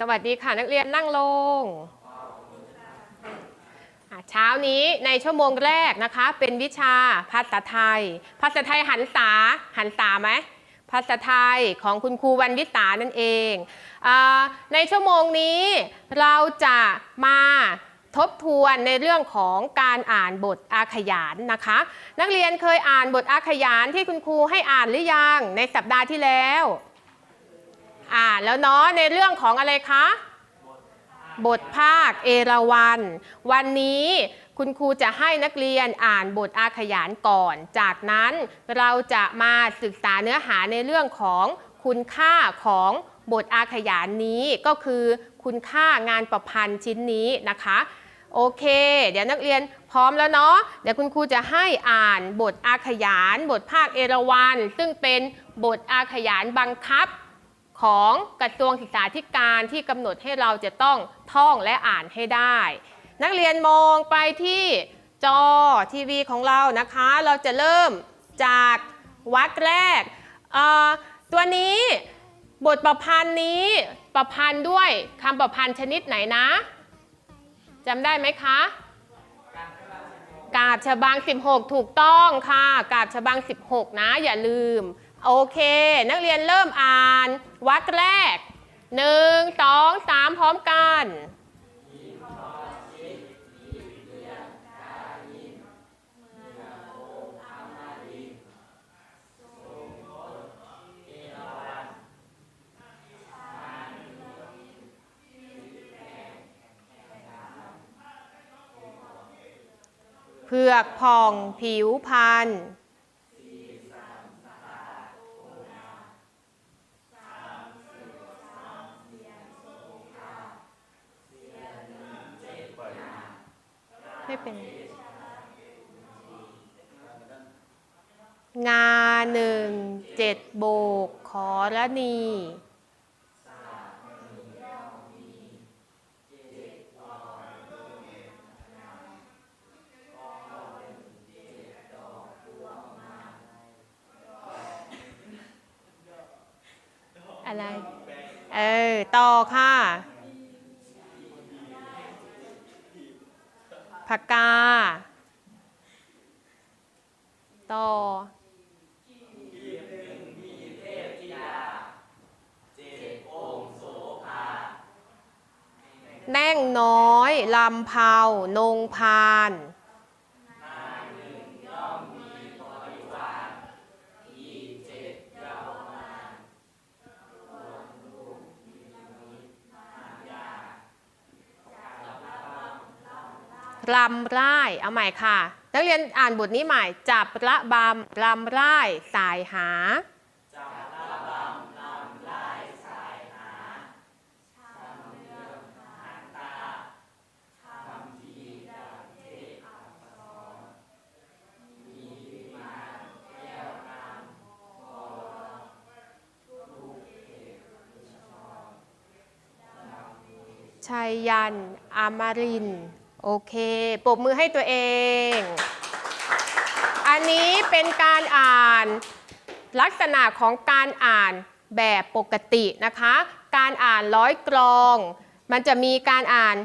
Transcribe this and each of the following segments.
สวัสดีค่ะนักเรียนนั่งลงเช้านี้ในชั่วโมงแรกนะคะ เป็นวิชาภาษาไทย ภาษาไทยหันษาหันษาไหมภาษาไทยของคุณครูวันวิสานั่นเองอในชั่วโมงนี้เราจะมาทบทวนในเรื่องของการอ่านบทอาขยานนะคะ นักเรียนเคยอ่านบทอาขยานที่คุณครูให้อ่านหรือยังในสัปดาห์ที่แล้ว อ่าแล้วเนาะในเรื่องของอะไรคะ บทภาคเอราวัณวันนี้คุณครูจะให้นักเรียนอ่านบทอาขยานก่อน จากนั้นเราจะมาศึกษาเนื้อหาในเรื่องของคุณค่าของบทอาขยานนี้ก็คือคุณค่างานประพันธ์ชิ้นนี้นะคะ โอเค เดี๋ยวนักเรียนพร้อมแล้วเนาะเดี๋ยวคุณครูจะให้อ่านบทอาขยาน บทภาคเอราวัณซึ่งเป็นบทอาขยานบังคับ ของกระทรวงศึกษาธิการที่กำหนดให้เราจะต้องท่องและอ่านให้ได้ นักเรียนมองไปที่จอทีวีของเรานะคะ เราจะเริ่มจากวรรคแรก ตัวนี้บทประพันธ์นี้ประพันธ์ด้วยคำประพันธ์ชนิดไหนนะจำได้ไหมคะ กาบฉบัง 16 ถูกต้องค่ะ กาบฉบัง 16 นะ อย่าลืม โอเค นักเรียนเริ่มอ่านวรรคแรก 1 2 3 พร้อมกันเผือกผ่องผิวพันธุ์ ไม่เป็น งาหนึ่งเจ็ดโบก ขอระนีอะไร เออ ต่อค่ะ ผักกา ต่อแน่งน้อย ลำเผานงพาน รำไร่เอาใหม่ค่ะ นักเรียนอ่านบทนี้ใหม่ จับระบำรำไร่สายหาจับระบำรำไร่สายหาทำเรื่องหางตาทำทีดังเทอักษรมีมาแก้วนำพอรูกเอกชอนชัยยันอมรินทร์ โอเค ปรบมือให้ตัวเอง อันนี้เป็นการอ่านลักษณะของการอ่านแบบปกตินะคะ การอ่านร้อยกรอง มันจะมีการอ่าน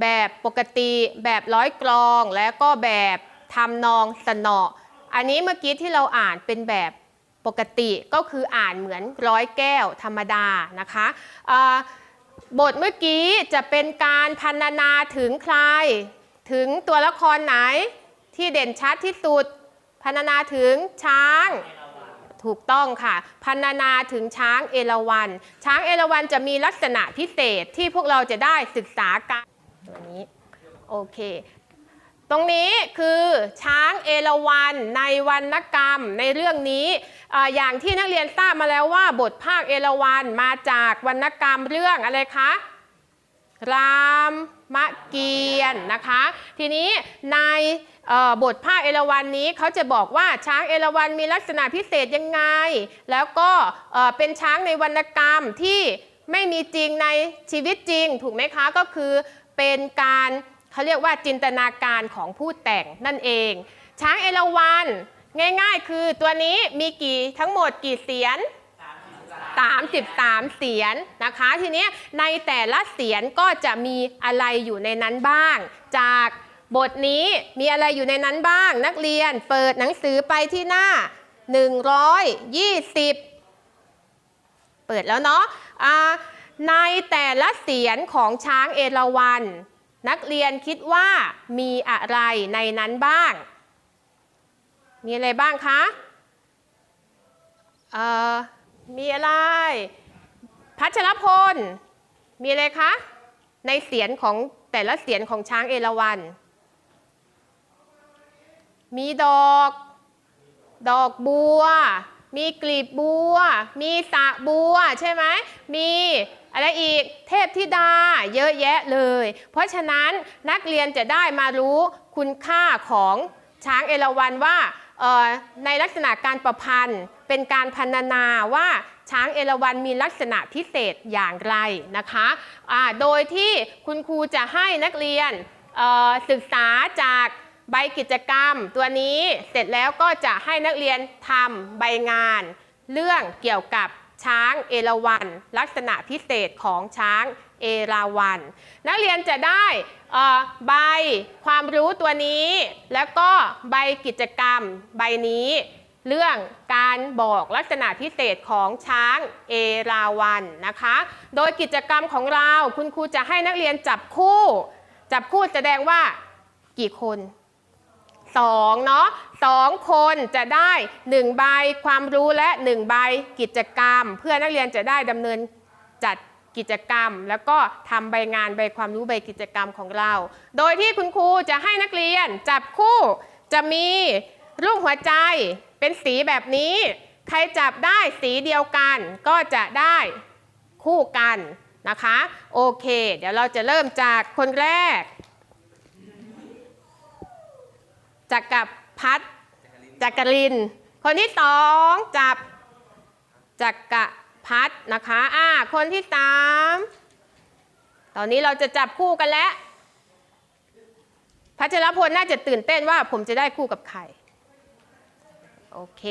แบบปกติ แบบร้อยกรอง แล้วก็แบบทำนองสนอ อันนี้เมื่อกี้ที่เราอ่านเป็นแบบปกติก็คืออ่านเหมือนร้อยแก้วธรรมดานะคะ บทเมื่อกี้จะเป็นการพันนาถึงใคร ถึงตัวละครไหนที่เด่นชัดที่สุดพันนาถึงช้างถูกต้องค่ะ พันนาถึงช้างเอราวัณช้างเอราวัณจะมีลักษณะพิเศษที่พวกเราจะได้ศึกษากันตัวนี้โอเค ตรงนี้คือช้างเอราวัณในวรรณกรรมในเรื่องนี้ออย่างที่นักเรียนทราบมาแล้วว่า บทภาคเอราวัณมาจากวรรณกรรมเรื่องอะไรคะรามมะเกียรนะคะ ทีนี้ในบทภาคเอราวัณนี้เขาจะบอกว่าช้างเอราวัณมีลักษณะพิเศษยังไง แล้วก็เป็นช้างในวรรณกรรมที่ไม่มีจริงในชีวิตจริง ถูกไหมคะก็คือเป็นการ เขาเรียกว่าจินตนาการของผู้แต่งนั่นเอง ช้างเอราวัณง่ายๆ คือตัวนี้มีกี่ทั้งหมดกี่เสียน33 เสียนนะคะ ทีนี้ในแต่ละเสียนก็จะมีอะไรอยู่ในนั้นบ้าง จากบทนี้มีอะไรอยู่ในนั้นบ้าง นักเรียนเปิดหนังสือไปที่หน้า 120 เปิดแล้วเนาะอ่าในแต่ละเสียนของช้างเอราวัณ นักเรียนคิดว่ามีอะไรในนั้นบ้าง มีอะไรบ้างคะเอ่อมีอะไร พัชรพล มีอะไรคะ ในเสียนของแต่ละเสียนของช้างเอราวัณ มีดอก ดอกบัว มีกลีบบัว มีสะบัวใช่ไหม มีอะไรอีกเทพธิดาเยอะแยะเลย เพราะฉะนั้นนักเรียนจะได้มารู้คุณค่าของช้างเอราวัณว่าในลักษณะการประพันธ์เป็นการพรรณนาว่าช้างเอราวัณมีลักษณะพิเศษอย่างไรนะคะอ่าโดยที่คุณครูจะให้นักเรียนศึกษาจาก ใบกิจกรรมตัวนี้เสร็จแล้วก็จะให้นักเรียนทำใบงาน เรื่องเกี่ยวกับช้างเอราวัณลักษณะพิเศษของช้างเอราวัณนักเรียนจะได้ใบความรู้ตัวนี้ แล้วก็ใบกิจกรรมใบนี้ เรื่องการบอกลักษณะพิเศษของช้างเอราวัณนะคะ โดยกิจกรรมของเราคุณครูจะให้นักเรียนจับคู่ จับคู่แสดงว่ากี่คน สองเนาะสองคนจะได้หนึ่งใบความรู้และหนึ่งใบกิจกรรม เพื่อนักเรียนจะได้ดำเนินจัดกิจกรรม แล้วก็ทำใบงานใบความรู้ใบกิจกรรมของเรา โดยที่คุณครูจะให้นักเรียนจับคู่จะมีรูปหัวใจเป็นสีแบบนี้ ใครจับได้สีเดียวกัน ก็จะได้คู่กันนะคะ โอเค เดี๋ยวเราจะเริ่มจากคนแรก จักรพัฒจักริน คนที่สองจับจักรพัฒน์นะคะอ่าคนที่สามตอนนี้เราจะจับคู่กันแล้วพัชรพลน่าจะตื่นเต้นว่าผมจะได้คู่กับใคร โอเค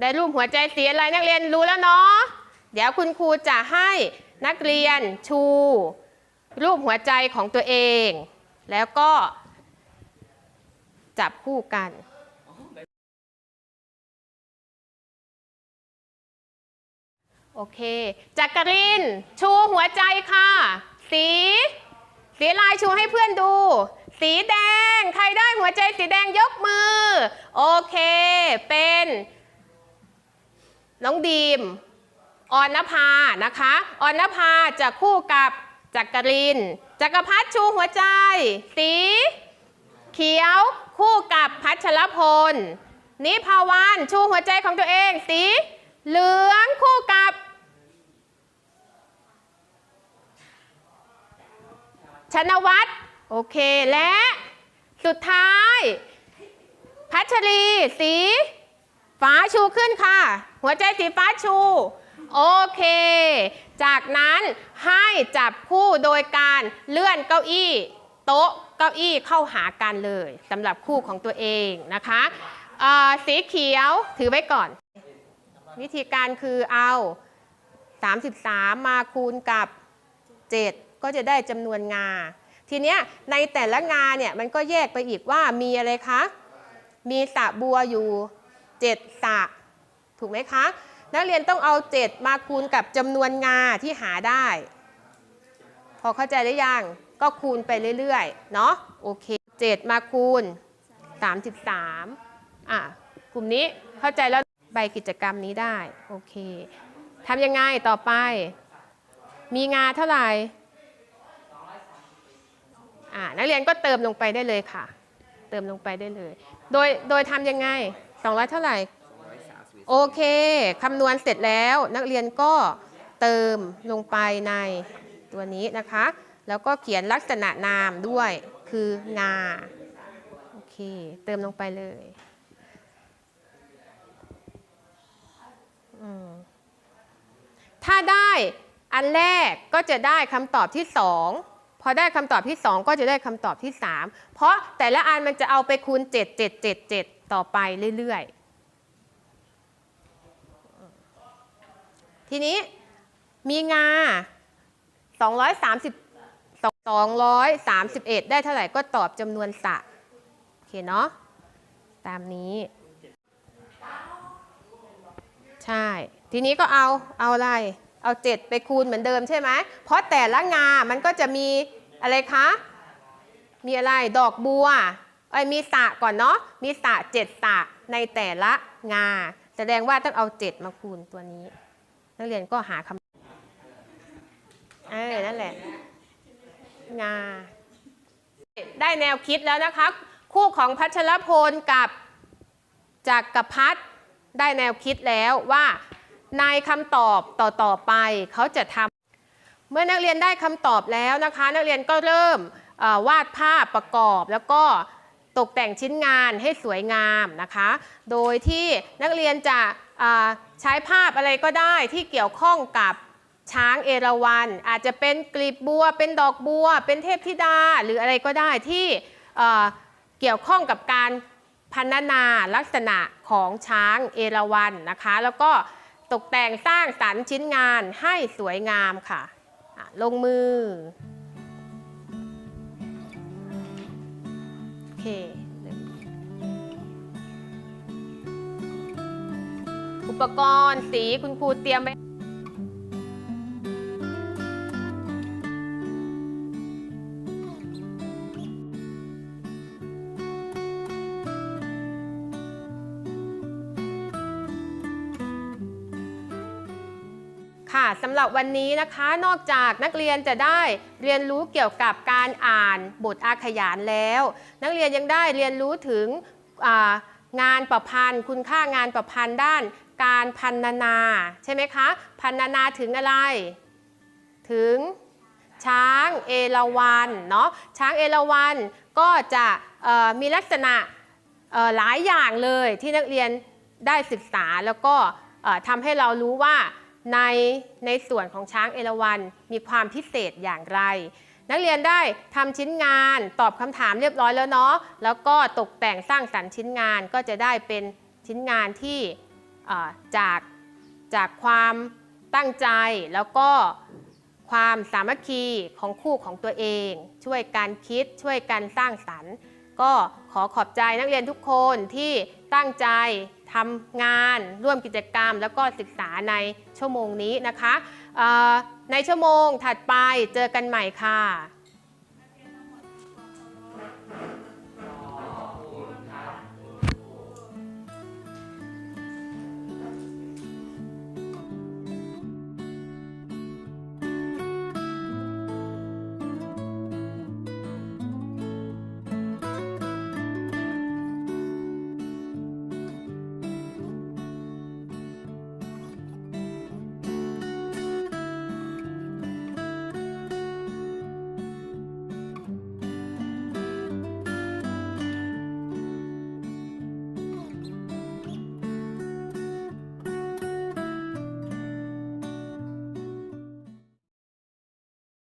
ได้รูปหัวใจสีอะไรนักเรียนรู้แล้วเนาะ เดี๋ยวคุณครูจะให้ นักเรียนชู รูปหัวใจของตัวเอง แล้วก็จับคู่กันโอเค จักริน ชูหัวใจค่ะ สี สีลายชูให้เพื่อนดู สีแดง ใครได้หัวใจสีแดงยกมือ โอเค เป็น น้องดีม ออนนภานะคะออนนภาจะคู่กับจักรินจักรพัฒชูหัวใจ สีเขียวคู่กับพัชรพล นิพาวันชูหัวใจของตัวเอง สีเหลืองคู่กับชนวัตรโอเคและสุดท้าย พัชรี สี ฟ้าชูขึ้นค่ะ หัวใจสีฟ้าชู โอเค จากนั้นให้จับคู่โดยการเลื่อนเก้าอี้ โต๊ะเก้าอี้เข้าหากันเลยสำหรับคู่ของตัวเองนะคะสีเขียวถือไว้ก่อน วิธีการคือเอา 33 มาคูณกับ 7 ก็จะได้จำนวนงา ทีเนี้ยในแต่ละงาเนี่ยมันก็แยกไปอีกว่ามีอะไรคะ มีสะบัวอยู่เจ็ดสะ ถูกไหมคะ นักเรียนต้องเอา 7 มาคูณกับจำนวนงาที่หาได้ พอเข้าใจหรือยัง ก็คูณไปเรื่อยๆ เนาะโอเค 7 มาคูณ 33 อะ กลุ่มนี้เข้าใจแล้วใบกิจกรรมนี้ได้ โอเคทำยังไงต่อไป มีงาเท่าไหร่อ่านักเรียนก็เติมลงไปได้เลยค่ะ เติมลงไปได้เลย โดยโดยทำยังไง 200 เท่าไหร่ โอเคคำนวณเสร็จแล้วนักเรียนก็เติมลงไปในตัวนี้นะคะ แล้วก็เขียนลักษณะนามด้วยคืองาโอเค เติมลงไปเลยถ้าได้อันแรกก็จะได้คำตอบที่สองพอได้คำตอบที่2ก็จะได้คำตอบที่3เพราะแต่ละอันมันจะเอาไปคูณ 7 7 7 7 ต่อไปเรื่อยๆ ทีนี้มีงา 230 231 ได้เท่าไหร่ก็ตอบจำนวนสะโอเคเนาะตามนี้ ใช่ ทีนี้ก็เอาเอาอะไร เอา 7 ไปคูณเหมือนเดิมใช่ไหมเพราะแต่ละงา มันก็จะมีอะไรคะ มีอะไรดอกบัวเอ้มีสะก่อนเนาะมีสะเจ็ดสะในแต่ละงา แสดงว่าต้องเอา 7 มาคูณตัวนี้ นักเรียนก็หาคำเออนั่นแหละ งา ได้แนวคิดแล้วนะคะ คู่ของพัชรพลกับจากกรพัฒน์ได้แนวคิดแล้วว่า ในคำตอบต่อต่อๆไปเขาจะทำเมื่อนักเรียนได้คำตอบแล้วนะคะ นักเรียนก็เริ่มวาดภาพประกอบแล้วก็ ตกแต่งชิ้นงานให้สวยงามนะคะ โดยที่นักเรียนจะใช้ภาพอะไรก็ได้ที่เกี่ยวข้องกับช้างเอราวัณอาจจะเป็นกลีบบัว เป็นดอกบัว เป็นเทพธิดา หรืออะไรก็ได้ที่เกี่ยวข้องกับการพันนาลักษณะของช้างเอราวัณนะคะ แล้วก็ตกแต่งสร้างสรรค์ชิ้นงานให้สวยงามค่ะ ลงมือ อเคอุปกรณ์สีคุณครูเตรียมไว้ สำหรับวันนี้นะคะนอกจากนักเรียนจะได้เรียนรู้เกี่ยวกับการอ่านบทอาขยานแล้ว นักเรียนยังได้เรียนรู้ถึงงานประพันธ์ คุณค่างานประพันธ์ด้านการพันนานาใช่ไหมคะ พันนานาถึงอะไร ถึงช้างเอราวัณเนาะช้างเอราวัณก็จะมีลักษณะหลายอย่างเลยที่นักเรียนได้ศึกษาแล้วก็ทำให้เรารู้ว่า ในในส่วนของช้างเอราวัณมีความพิเศษอย่างไร นักเรียนได้ทำชิ้นงานตอบคำถามเรียบร้อยแล้วเนาะแล้วก็ตกแต่งสร้างสรรค์ชิ้นงานก็จะได้เป็นชิ้นงานที่จากจากความตั้งใจแล้วก็ความสามัคคีของคู่ของตัวเอง ช่วยกันคิดช่วยกันสร้างสรรค์ ก็ขอขอบใจนักเรียนทุกคนที่ตั้งใจ ทำงานร่วมกิจกรรม แล้วก็ศึกษาในชั่วโมงนี้นะคะ ในชั่วโมงถัดไปเจอกันใหม่ค่ะ